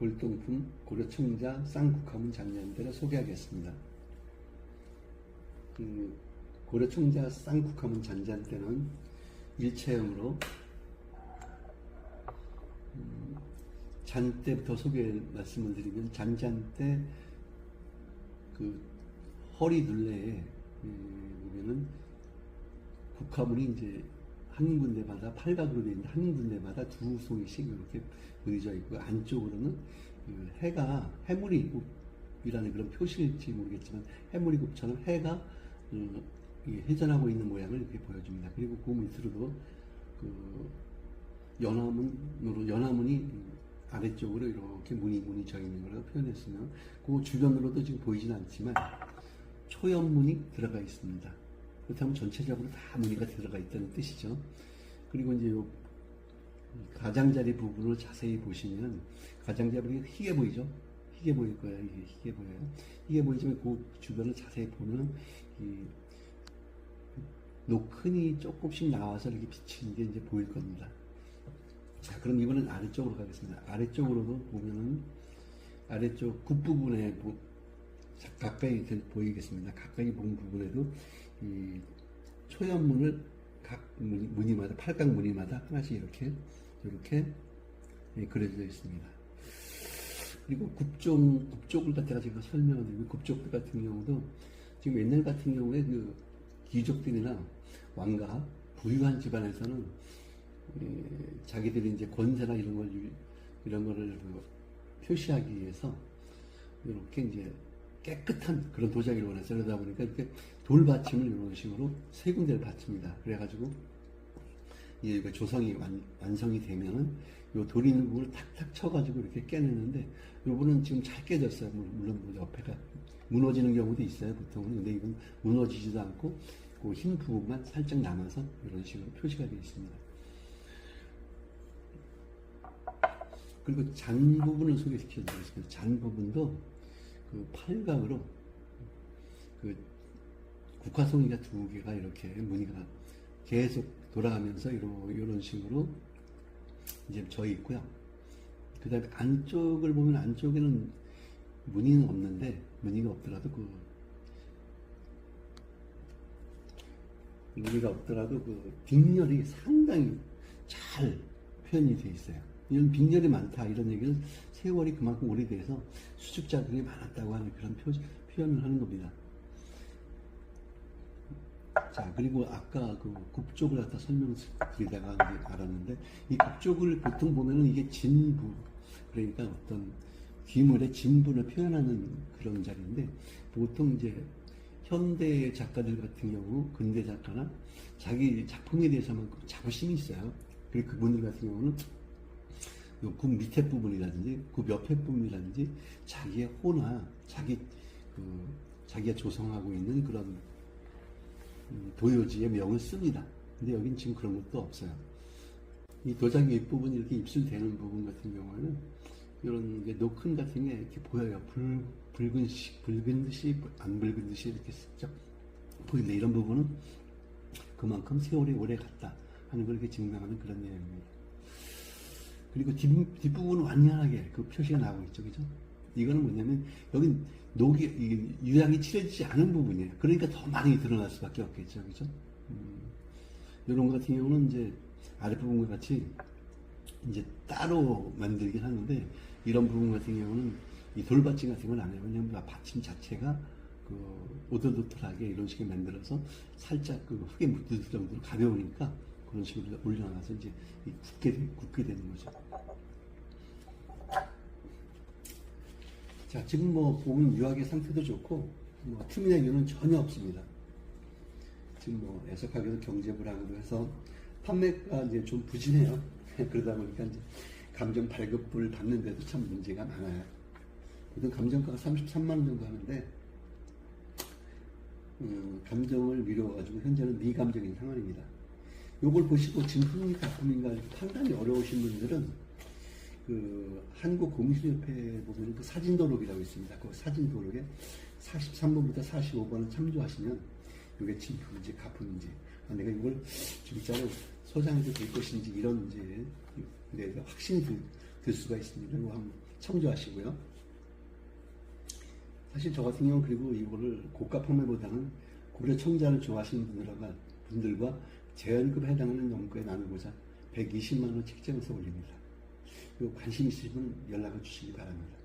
골동품 고려청자 쌍국화문 잔잔대를 소개하겠습니다. 그 고려청자 쌍국화문 잔잔대는 일체형으로 음, 잔대부터 소개 말씀을 드리면 잔잔대 그 허리 둘레에 음, 보면은 국화문이 이제 한 군데마다 팔각으로 되어 있는 한 군데마다 두 송이씩 이렇게 그려져 있고 안쪽으로는 그 해가 해무리국이라는 그런 표시일지 모르겠지만 해무리국처럼 해가 어, 이게 회전하고 있는 모양을 이렇게 보여줍니다. 그리고 그 밑으로도 그 연화문으로 연화문이 아래쪽으로 이렇게 문이 문이 져 있는 걸로 표현했으면 그 주변으로도 지금 보이진 않지만 초연문이 들어가 있습니다. 그렇다면 전체적으로 다 무늬가 들어가 있다는 뜻이죠. 그리고 이제 요 가장자리 부분을 자세히 보시면 가장자리가 희게 보이죠? 희게 보일 거예요. 이게 희게 보여요. 희게 보이지만 그 주변을 자세히 보면 이 노큰이 조금씩 나와서 이렇게 비치는 게 이제 보일 겁니다. 자, 그럼 이번엔 아래쪽으로 가겠습니다. 아래쪽으로도 보면은 아래쪽 굽부분에 보- 자, 가까이 들- 보이겠습니다. 가까이 본 부분에도 이 초연문을 각 무늬, 무늬 마다 팔각 무늬마다 하나씩 이렇게 이렇게 예, 그려져 있습니다. 그리고 굽종 굽족을 갖다가 제가 설명을 드리면 굽족들 같은 경우도 지금 옛날 같은 경우에 그 귀족들이나 왕가 부유한 집안에서는 예, 자기들이 이제 권세나 이런 걸 유- 이런 거를 그 표시하기 위해서 이렇게 이제 깨끗한 그런 도자기를 원해서 그러다 보니까 이렇게 돌 받침을 이런 식으로 세 군데를 받칩니다. 그래가지고 이게 그 조성이 완, 완성이 되면은 요돌 있는 부분을 탁탁 쳐가지고 이렇게 깨내는데 요거는 지금 잘 깨졌어요. 물- 물론 뭐 옆에가 무너지는 경우도 있어요. 보통은 근데 이건 무너지지도 않고 그 흰 부분만 살짝 남아서 이런 식으로 표시가 되어 있습니다. 그리고 잔 부분을 소개시켜 드리겠습니다. 잔 부분도 그 팔각으로 그 국화송이가 두 개가 이렇게 무늬가 계속 돌아가면서 이런, 식으로 이제 져 있고요. 그 다음에 안쪽을 보면 안쪽에는 무늬는 없는데, 무늬가 없더라도 그, 무늬가 없더라도 그 뒷열이 상당히 잘 표현이 되어 있어요. 이런 빈혈이 많다 이런 얘기는 세월이 그만큼 오래돼서 수축자들이 많았다고 하는 그런 표, 표현을 하는 겁니다. 자 그리고 아까 그 국족을 갖다 설명드리다가 이제 알았는데 이 국족을 보통 보면은 이게 진부 그러니까 어떤 기물의 진부를 표현하는 그런 자리인데 보통 이제 현대 작가들 같은 경우 근대 작가나 자기 작품에 대해서만 자부심이 있어요. 그리고 그분들 같은 경우는 요 그 밑에 부분이라든지 그 옆에 부분이라든지 자기의 호나 자기 그 자기가 조성하고 있는 그런 음, 도요지의 명을 씁니다. 근데 여긴 지금 그런 것도 없어요. 이 도자기 윗부분 이렇게 입술 되는 부분 같은 경우에는 이런 게 노큰 같은 게 이렇게 보여요. 불, 붉은 시, 붉은 듯이 안 붉은 듯이 이렇게 슬쩍 보이는데 이런 부분은 그만큼 세월이 오래 갔다 하는 걸 이렇게 증명하는 그런 내용입니다. 그리고 뒷, 뒷부분은 완연하게 그 표시가 나오고 있죠. 그죠? 이거는 뭐냐면, 여기 녹이, 유향이 칠해지지 않은 부분이에요. 그러니까 더 많이 드러날 수 밖에 없겠죠. 그죠? 음, 이런 거 같은 경우는 이제 아랫부분과 같이 이제 따로 만들긴 하는데, 이런 부분 같은 경우는 이 돌받침 같은 건 안 해요. 왜냐면 받침 자체가 그 오돌도돌하게 이런 식으로 만들어서 살짝 그 흙에 묻을 정도로 가벼우니까 그런 식으로 올려놔서 이제 이 굳게, 되- 굳게 되는 거죠. 자, 지금 뭐 보면 유학의 상태도 좋고, 뭐 틈이나 이유는 전혀 없습니다. 지금 뭐 애석하게도 경제 불황으로 해서 판매가 이제 좀 부진해요. 그러다 보니까 이제 감정 발급을 받는데도 참 문제가 많아요. 보통 감정가가 33만 원 정도 하는데, 음, 감정을 미뤄가지고 현재는 미감정인 상황입니다. 요걸 보시고 진품이 가품인가 판단이 어려우신 분들은 그 한국 공시협회 보면 그 사진 도록이라고 있습니다. 그 사진 도록에 43번부터 45번을 참조하시면 이게 진품인지 가품인지 아, 내가 이걸 진짜로 소장해도 될 것인지 이런 이제 내 확신이 들, 들 수가 있습니다. 이거 한번 참조하시고요. 사실 저 같은 경우 그리고 이거를 고가 판매보다는 고려 청자를 좋아하시는 분들과 분들과 제한급에 해당하는 연구에 나누고자 120만 원 책정해서 올립니다. 요 관심 있으시면 연락을 주시기 바랍니다.